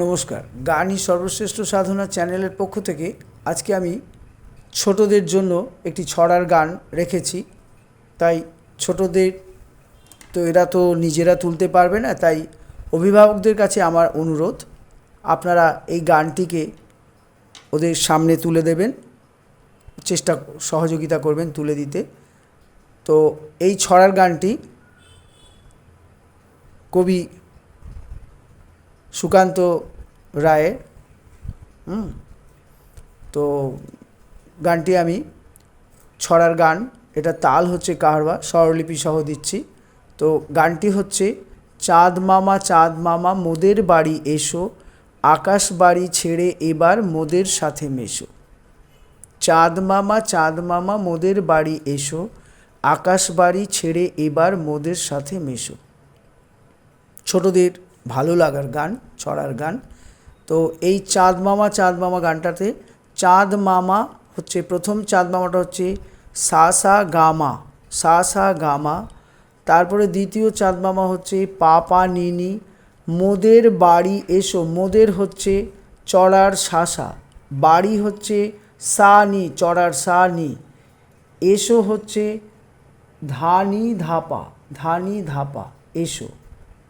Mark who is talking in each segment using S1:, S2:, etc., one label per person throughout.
S1: নমস্কার। গানই সর্বশ্রেষ্ঠ সাধনা চ্যানেলের পক্ষ থেকে আজকে আমি ছোটদের জন্য একটি ছড়ার গান রেখেছি। তাই ছোটদের তো এরা তো নিজেরা তুলতে পারবে না, তাই অভিভাবকদের কাছে আমার অনুরোধ, আপনারা এই গানটিকে ওদের সামনে তুলে দেবেন, চেষ্টা সহযোগিতা করবেন তুলে দিতে। তো এই ছড়ার গানটি কবি সুকান্ত রায়ের হুম, তো গানটি আমি ছড়ার গান, এটা তাল হচ্ছে কাহারবা, স্বরলিপি সহ দিচ্ছি। তো গানটি হচ্ছে, চাঁদ মামা চাঁদ মামা, মোদের বাড়ি এসো, আকাশ বাড়ি ছেড়ে এবার মোদের সাথে মেশো। চাঁদ মামা চাঁদ মামা, মোদের বাড়ি এসো, আকাশ বাড়ি ছেড়ে এবার মোদের সাথে মেশো। ছোটদের ভালো লাগার গান, ছড়ার গান। তো এই চাঁদ মামা চাঁদ মামা গানটাতে, চাঁদ মামা হচ্ছে, প্রথম চাঁদ মামাটা হচ্ছে সা সা গামা সা সা গামা তারপরে দ্বিতীয় চাঁদ মামা হচ্ছে পা পা নিনি, মোদের বাড়ি এসো, মোদের হচ্ছে চড়ার শাসা বাড়ি হচ্ছে সা নি, চড়ার সা নি। এসো হচ্ছে ধানি ধাপা ধানি ধাপা এসো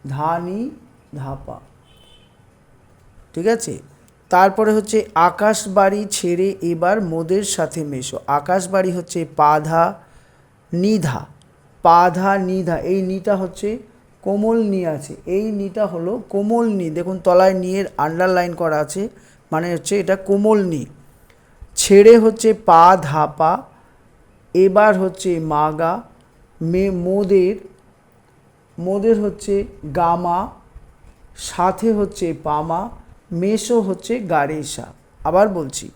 S1: ধানি ধাপা। ঠিক আছে? তারপরে হচ্ছে আকাশ বাড়ি ছেড়ে এবার মোদের সাথে মেশো। আকাশ বাড়ি হচ্ছে পাধা নিধা। পাধা নিধা। এই নিটা হচ্ছে কোমল নি আছে। এই নিটা হলো কোমল নি। দেখুন, তলায় নিয়ের আন্ডারলাইন করা আছে। মানে হচ্ছে এটা কোমল নি। ছেড়ে হচ্ছে পা ধাপা। এবার হচ্ছে মাগা। মে মোদের মোদের হচ্ছে গামা। সাথে হচ্ছে পামা মেশো হচ্ছে গারেসা আবার বলছি,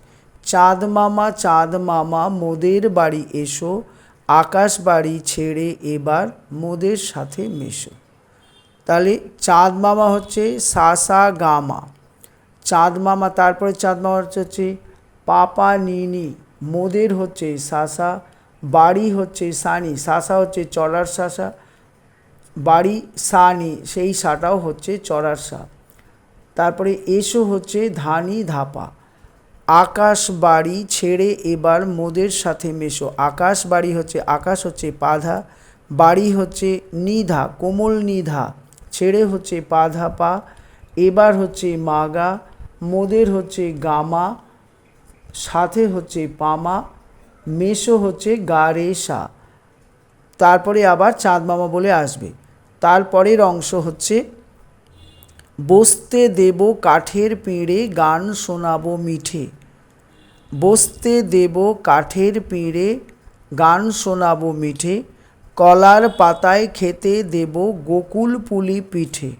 S1: চাঁদ মামা চাঁদ মামা, মোদের বাড়ি এসো, আকাশ বাড়ি ছেড়ে এবার মোদের সাথে মেশো। তাহলে চাঁদ মামা হচ্ছে সা সা গামা। চাঁদ মামা, তারপরে চাঁদ মামা হচ্ছে হচ্ছে পাপা নিনি, মোদের হচ্ছে সাসা, বাড়ি হচ্ছে সানি, সাসা হচ্ছে চলার সাসা বাড়ি সা সানি সেই সাটাও হচ্ছে চড়ার সা। তারপরে এসো হচ্ছে ধানি ধাপা। আকাশ বাড়ি ছেড়ে এবার মোদের সাথে মেশো। আকাশ বাড়ি হচ্ছে, আকাশ হচ্ছে পাধা, বাড়ি হচ্ছে নিধা, কোমল নিধা। ছেড়ে হচ্ছে পাধা পা, এবার হচ্ছে মাগা, মোদের হচ্ছে গামা, সাথে হচ্ছে পামা, মেশো হচ্ছে গারেসা তারপরে আবার চাঁদ মামা বলে আসবে। তারপরের অংশ হচ্ছে, বসতে দেব কাঠের পিঁড়ে, গান শোনাবো মিঠে। বসতে দেব কাঠের পিঁড়ে, গান শোনাবো মিঠে। কলার পাতায় খেতে দেব গোকুল পুলি পিঠে।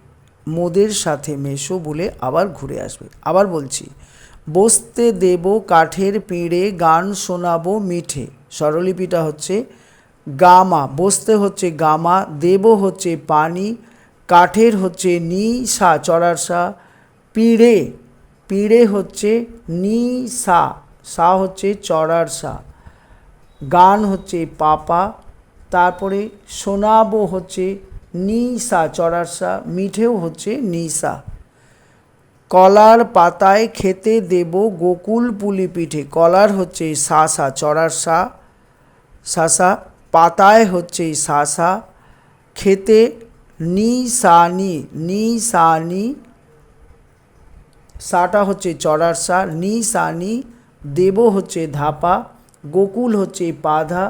S1: মোদের সাথে মেশো বলে আবার ঘুরে আসবে। আবার বলছি, বসতে দেব কাঠের পিঁড়ে, গান শোনাবো মিঠে। স্বরলিপিটা হচ্ছে গামা, বসতে হচ্ছে গামা, দেব হচ্ছে পানি, কাঠের হচ্ছে নি সা চড়ার সা, পিড়ে পিড়ে হচ্ছে নি সা সা হচ্ছে চড়ার সা, গান হচ্ছে পাপা, তারপরে শোনাবো হচ্ছে নি সা চড়ার সা, মিঠেও হচ্ছে নিসা কলার পাতায় খেতে দেব গোকুল পুলি পিঠে, কলার হচ্ছে সাসা চড়ার সা সাসা পাতায় হচ্ছে সাসা, খেতে নি সানি নি সাটা হচ্ছে চড়ার সা নি দেব হচ্ছে ধাপা, গোকুল হচ্ছে পাধা,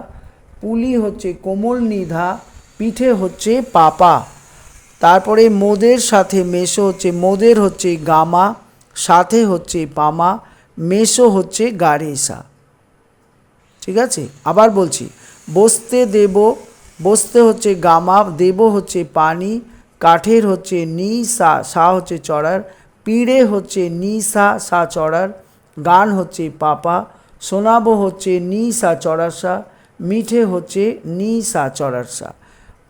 S1: পুলি হচ্ছে কোমল নিধা, পিঠে হচ্ছে পাপা। তারপরে মোদের সাথে মেশো হচ্ছে, মোদের হচ্ছে গামা, সাথে হচ্ছে পামা, মেশো হচ্ছে গারেসা ঠিক আছে? আবার বলছি বসতে দেব, বসতে হচ্ছে গামা দেব হচ্ছে পানি, কাঠের হচ্ছে নি, সা সা হচ্ছে চড়ার, পিড়ে হচ্ছে নি, সা সা চড়ার, গান হচ্ছে পাপা, শোনাবো হচ্ছে নি, সা চড়ার সা, মিঠে হচ্ছে নি, সা চড়ার সা।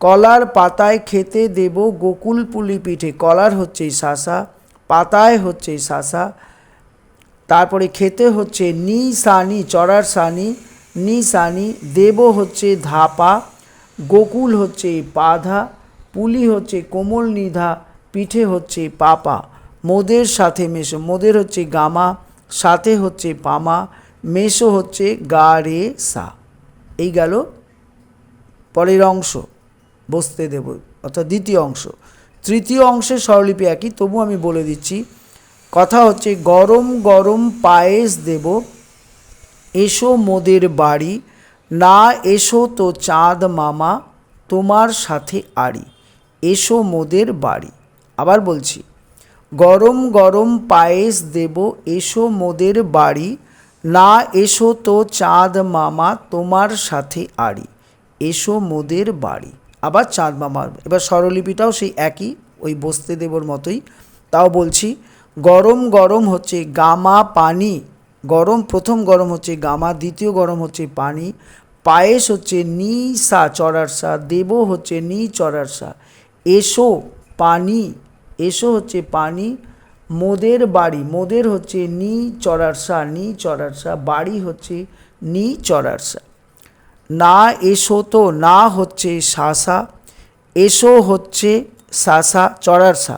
S1: কলার পাতায় খেতে দেব গোকুল পুলি পিঠে, কলার হচ্ছে শাসা পাতায় হচ্ছে শাসা তারপরে খেতে হচ্ছে নি সানি চড়ার সানি নি সানি দেব হচ্ছে ধাপা, গোকুল হচ্ছে পাধা পুলি হচ্ছে কোমল নিধা, পিঠে হচ্ছে পাপা। মোদের সাথে মেশো, মোদের হচ্ছে গামা, সাথে হচ্ছে পামা, মেশো হচ্ছে গা রে সা। এই গেল পরের অংশ, বসতে দেব, অর্থাৎ দ্বিতীয় অংশ। তৃতীয় অংশের স্বরলিপি একই তবু আমি বলে দিচ্ছি, কথা হচ্ছে গরম গরম পায়েস দেব এসো মোদের বাড়ি, না এসো তো চাঁদ মামা, তোমার সাথে আড়ি। এসো মোদের বাড়ি। আবার বলছি, গরম গরম পায়েস দেব, এসো মোদের বাড়ি, না এসো তো চাঁদ মামা, তোমার সাথে আড়ি। এসো মোদের বাড়ি। আবার চাঁদ মামা এবার স্বরলিপিটাও সেই একই, ওই বসতে দেবর মতোই। তাও বলছি, গরম গরম হচ্ছে গামা পানি গরম, প্রথম গরম হচ্ছে গামা, দ্বিতীয় গরম হচ্ছে পানি, পায়েস হচ্ছে নি সা চড়ার সা দেব হচ্ছে নি চড়ার সা এসো পানি, এসো হচ্ছে পানি, মোদের বাড়ি, মোদের হচ্ছে নি চড়ার সা নি চড়ার সা বাড়ি হচ্ছে নি চড়ার সা না এসো তো, না হচ্ছে শাসা এসো হচ্ছে শাসা চড়ার সা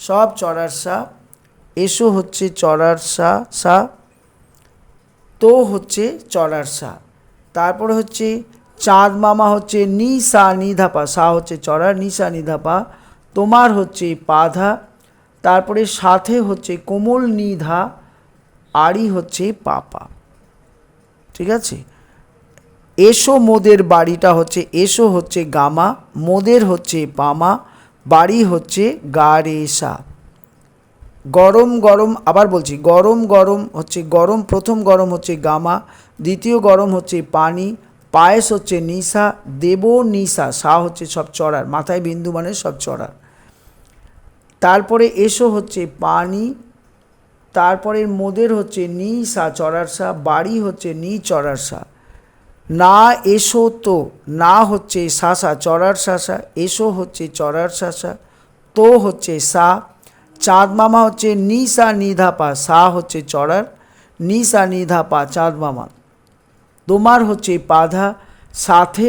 S1: সব চড়ার সা এসো হচ্ছে চড়ার সা সা তো হচ্ছে চড়ার সা। তারপরে হচ্ছে চাঁদ মামা হচ্ছে নি সা নিধাপা সা হচ্ছে চড়ার নি সা নিধাপা তোমার হচ্ছে পাধা তারপরে সাথে হচ্ছে কোমল নিধা আড়ি হচ্ছে পাপা ঠিক আছে? এসো মোদের বাড়িটা হচ্ছে, এসো হচ্ছে গামা, মোদের হচ্ছে পামা বাড়ি হচ্ছে গা রে সা। গরম গরম আবার বলছি, গরম গরম হচ্ছে গরম, প্রথম গরম হচ্ছে গামা, দ্বিতীয় গরম হচ্ছে পানি, পায়েস হচ্ছে নিশা দেব নিশা সা হচ্ছে সব চড়ার, মাথায় বিন্দু মানে সব চড়ার। তারপরে এসো হচ্ছে পানি, তারপরে মোদের হচ্ছে নি সা চড়ার সা, বাড়ি হচ্ছে নি চড়ার সা। না এসো তো, না হচ্ছে শাসা চড়ার শাসা এসো হচ্ছে চড়ার শাসা তো হচ্ছে সা চাঁদ মামা হচ্ছে নিসা নিধাপা সা হচ্ছে চড়ার, নিসা নিধাপা চাঁদ মামা তোমার হচ্ছে পাধা সাথে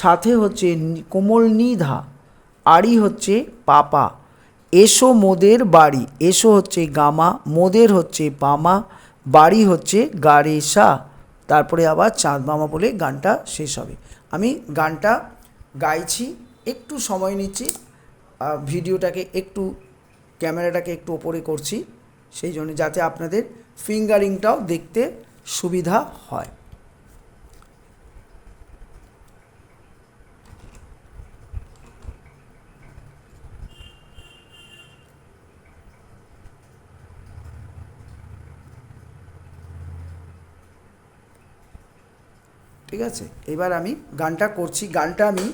S1: সাথে হচ্ছে কোমল নিধা, আড়ি হচ্ছে পাপা। এসো মোদের বাড়ি, এসো হচ্ছে গামা, মোদের হচ্ছে পামা বাড়ি হচ্ছে গারেসা। তারপরে আবার চাঁদ মামা বলে গানটা শেষ হবে। আমি গানটা গাইছি, একটু সময় নিচ্ছি ভিডিওটাকে একটু ক্যামেরাটাকে একটু ওপরে করছি, সেই জন্য যাতে আপনাদের ফিঙ্গারিংটাও দেখতে সুবিধা হয়। ঠিক আছে? এবার আমি গানটা করছি। গানটা আমি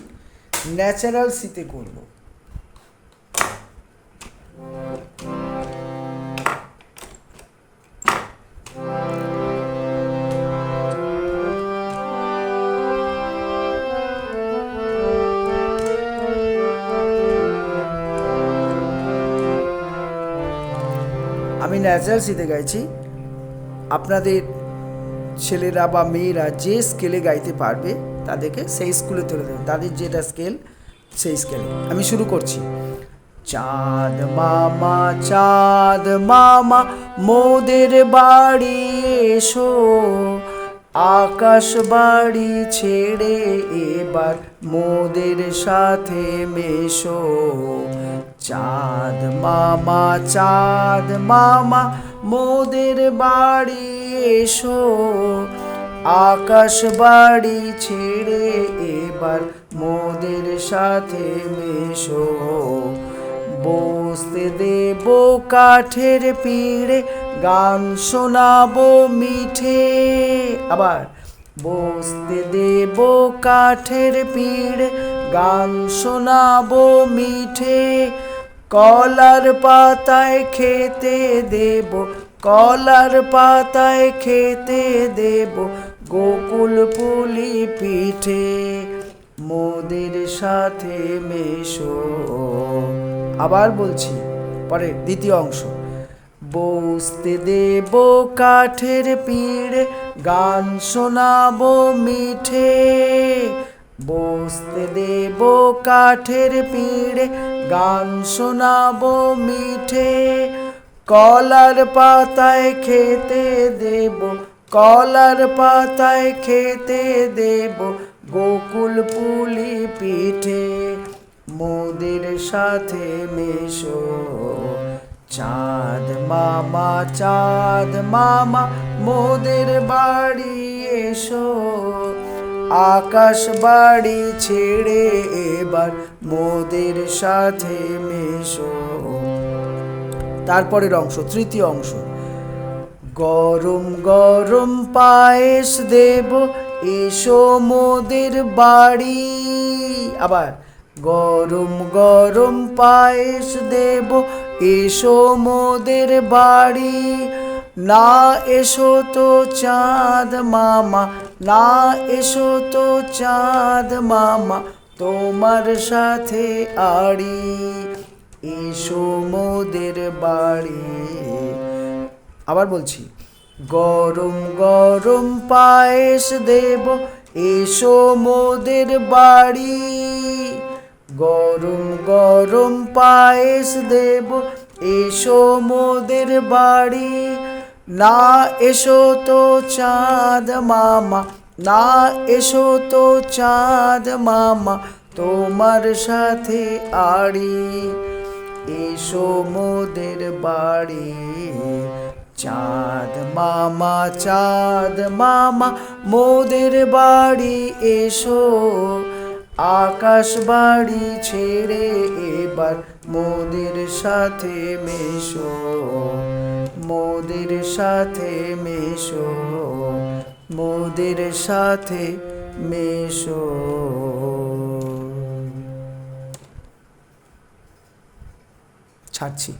S1: ন্যাচারাল সিতে করব। আমি ন্যাচারাল সিতে গাইছি। আপনাদের ছেলেরা বা মেয়েরা যে স্কেলে গাইতে পারবে তাদেরকে সেই স্কুলে তুলে দেবে। তাদের যেটা স্কেল সেই স্কেলে আমি শুরু করছি। চাঁদ মামা চাঁদ মামা, মোদের বাড়ি এসো। আকাশ বাড়ি ছেড়ে এবার মোদের সাথে মেশো। চাঁদ মামা চাঁদ মামা, মোদের বাড়ি এসো। আকাশ বাড়ি ছেড়ে এবার মোদের সাথে মেশো। বসতে দেব কাঠের পিড়ে, গান শোনাবো মিঠে। আবার বসতে দেব কাঠের পিড়ে, গান শোনাবো মিঠে। কলার পাতায় খেতে দেব, কলার পাতায় খেতে দেব, গোকুল পুলি পিঠে মোদের সাথে মেশো। আবার বলছি, পরে দ্বিতীয় অংশ। বসতে দেব কাঠের পিড়ে, গান শোনাবো মিঠে। বসতে দেব কাঠের পিড়ে গান শোনাবো মিঠে, কলার পাতায় খেতে দেব, কলার পাতায় খেতে দেব, গোকুল পুলি পিঠে। মোদের সাথে মেশো, চাঁদ মামা চাঁদ মামা, মোদের বাড়ি এসো। আকাশ বাড়ি ছেড়ে এবার মোদের সাথে মেশো। তারপরের অংশ, তৃতীয় অংশ। গরম গরম পায়েস দেব, এসো মোদের বাড়ি। আবার, গরম গরম পায়েস দেব, এসো মোদের বাড়ি। না এসো তো চাঁদ মামা না এসো তো চাঁদ মামা, তোমার সাথে আড়ি। এসো মোদের বাড়ি। আবার বলছি, গরম গরম পায়েস দেব, এসো মোদের বাড়ি। গরম গরম পায়েস দেব, এসো মোদের বাড়ি। না এসো তো চাঁদ মামা, না এসো তো চাঁদ মামা, তোমার সাথে আড়ি। এসো মোদের বাড়ি, চাঁদ মামা চাঁদ মামা, মোদের বাড়ি এসো। আকাশ বাড়ি ছেড়ে এবার মোদের সাথে মেশো। মোদের সাথে মেশো মোদের সাথে মেশো। ছাড়ছি।